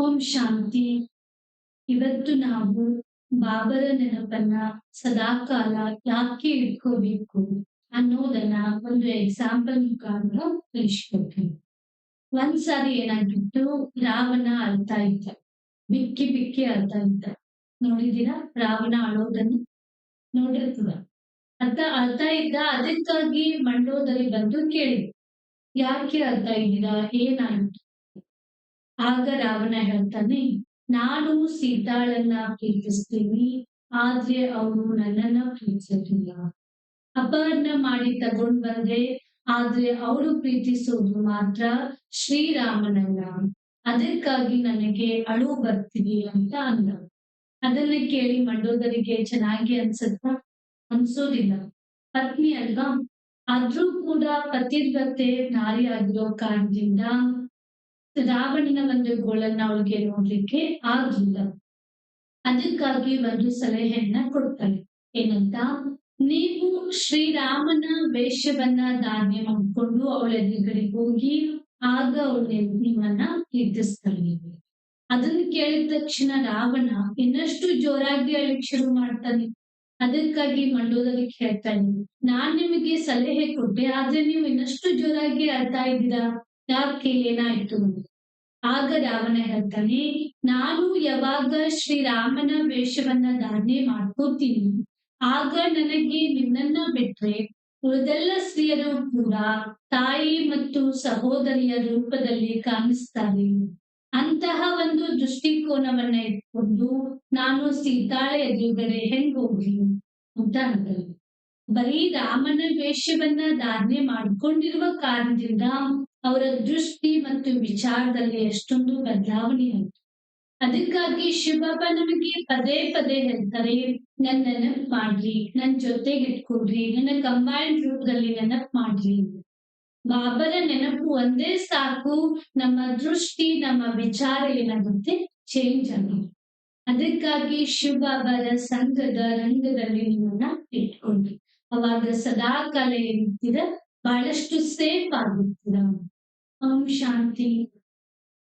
ಓಂ ಶಾಂತಿ. ಇವತ್ತು ನಾವು ಬಾಬರ ನೆನಪನ್ನ ಸದಾಕಾಲ ಯಾಕೆ ಇಟ್ಕೋಬೇಕು ಅನ್ನೋದನ್ನ ಒಂದು ಎಕ್ಸಾಂಪಲ್ ಮುಖಾಂತರ ತಿಳಿಸ್ಕೊಡ್ತೀನಿ. ಒಂದ್ಸಾರಿ ಏನಾಗಿತ್ತು ರಾವಣ ಅಳ್ತಾ ಇದ್ದ. ಬಿಕ್ಕಿ ಬಿಕ್ಕಿ ಅಳ್ತಾ ಇದ್ದ. ನೋಡಿದೀರಾ ರಾವಣ ಅಳೋದನ್ನು. ನೋಡಿರ್ತದ ಅಂತ ಅಳ್ತಾ ಇದ್ದ. ಅದಕ್ಕಾಗಿ ಮಂಡೋದರಿ ಬಂದು ಕೇಳಿದ್ರು ಯಾಕೆ ಅಳ್ತಾ ಇದ್ದೀರಾ? ಏನಾಯ್ತು? ಆಗ ರಾವಣ ಹೇಳ್ತಾನೆ, ನಾನು ಸೀತಾಳನ್ನ ಪ್ರೀತಿಸ್ತೀನಿ, ಆದ್ರೆ ಅವನು ನನ್ನನ್ನ ಪ್ರೀತಿಸಲಿಲ್ಲ ಅಪಹರಣ ಮಾಡಿ ತಗೊಂಡ್ ಬಂದೆ, ಆದ್ರೆ ಅವಳು ಪ್ರೀತಿಸೋದು ಮಾತ್ರ ಶ್ರೀರಾಮನನ್ನ. ಅದಕ್ಕಾಗಿ ನನಗೆ ಅಳು ಬರ್ತೀವಿ ಅಂತ ಅಂದ. ಅದನ್ನ ಕೇಳಿ ಮಂಡೋದರಿಗೆ ಚೆನ್ನಾಗಿ ಅನ್ಸತ್ತ ಅನ್ಸೋದಿಲ್ಲ. ಪತ್ನಿ ಅಲ್ವಾ? ಆದ್ರೂ ಕೂಡ ಪತಿರ್ವತೆ ನಾರಿ ಆಗಿರೋ ಕಾರಣದಿಂದ ರಾವಣನ ಒಂದು ಗೋಳನ್ನ ಅವಳಿಗೆ ನೋಡ್ಲಿಕ್ಕೆ ಆಗಿಲ್ಲ ಅದಕ್ಕಾಗಿ ಒಂದು ಸಲಹೆಯನ್ನ ಕೊಡ್ತಾಳೆ ಏನಂತ? ನೀವು ಶ್ರೀರಾಮನ ವೇಷವನ್ನ ಧಾನ್ಯ ಮಾಡ್ಕೊಂಡು ಅವಳ ಎದುರುಗಡೆ ಹೋಗಿ ಆಗ ಅವಳ ನಿಮ್ಮನ್ನ ಹಿಡಿಸ್ತಾಳೆ ಅದನ್ನ ಕೇಳಿದ ತಕ್ಷಣ ರಾವಣ ಇನ್ನಷ್ಟು ಜೋರಾಗಿ ಅಳಿಕ್ ಶುರು ಮಾಡ್ತಾನೆ. ಅದಕ್ಕಾಗಿ ಮಂಡೋದರಿಗೆ ಹೇಳ್ತಾನೆ ನಾನ್ ನಿಮಗೆ ಸಲಹೆ ಕೊಟ್ಟೆ, ಆದ್ರೆ ನೀವು ಇನ್ನಷ್ಟು ಜೋರಾಗಿ ಅಳ್ತಾ ಇದ್ದೀರಾ? ಯಾಕೆ ಏನಾಯ್ತು ಆಗ ರಾವಣ ಹೇಳ್ತಾನೆ, ನಾನು ಯಾವಾಗ ಶ್ರೀರಾಮನ ವೇಷವನ್ನ ಧಾರಣೆ ಮಾಡ್ಕೋತೀನಿ, ಆಗ ನನಗೆ ನಿನ್ನನ್ನ ಬಿಟ್ರೆ ಉಳಿದೆಲ್ಲ ಸ್ತ್ರೀಯರು ಕೂಡ ತಾಯಿ ಮತ್ತು ಸಹೋದರಿಯ ರೂಪದಲ್ಲಿ ಕಾಣಿಸ್ತಾರೆ. ಅಂತಹ ಒಂದು ದೃಷ್ಟಿಕೋನವನ್ನ ಇಟ್ಕೊಂಡು ನಾನು ಸೀತಾಳೆ ಎದುರುಗಡೆ ಹೆಂಗ್ ಹೋಗ್ಲಿ? ಅಂತ ಬರೀ ರಾಮನ ವೇಷವನ್ನ ಧಾರಣೆ ಮಾಡ್ಕೊಂಡಿರುವ ಕಾರಣದಿಂದ ಅವರ ದೃಷ್ಟಿ ಮತ್ತು ವಿಚಾರದಲ್ಲಿ ಎಷ್ಟೊಂದು ಬದಲಾವಣೆ ಆಯಿತು. ಅದಕ್ಕಾಗಿ ಶಿವಪ್ಪ ನಮಗೆ ಪದೇ ಪದೇ ಹೇಳ್ತಾರೆ ನನ್ನ ನೆನಪು ಮಾಡ್ರಿ, ನನ್ ಜೊತೆಗೆ ಇಟ್ಕೊಡ್ರಿ ನನ್ನ ಕಂಬೈನ್ಡ್ ರೂಪದಲ್ಲಿ ನೆನಪು ಮಾಡ್ರಿ ಬಾಬರ ನೆನಪು ಒಂದೇ ಸಾಕು, ನಮ್ಮ ದೃಷ್ಟಿ, ನಮ್ಮ ವಿಚಾರ ಏನಾಗುತ್ತೆ? ಚೇಂಜ್ ಆಗುತ್ತೆ ಅದಕ್ಕಾಗಿ ಶಿವಬಾಬಾರ ಸಂಘದ ರಂಗದಲ್ಲಿ ನಿಮ್ಮನ್ನ ಇಟ್ಕೊಂಡ್ರಿ ಅವಾಗ ಸದಾ ಕಾಲ ಏನಿರ್ತೀರ ಬಹಳಷ್ಟು ಸೇಫ್ ಆಗುತ್ತೀರ ಓಂ ಶಾಂತಿ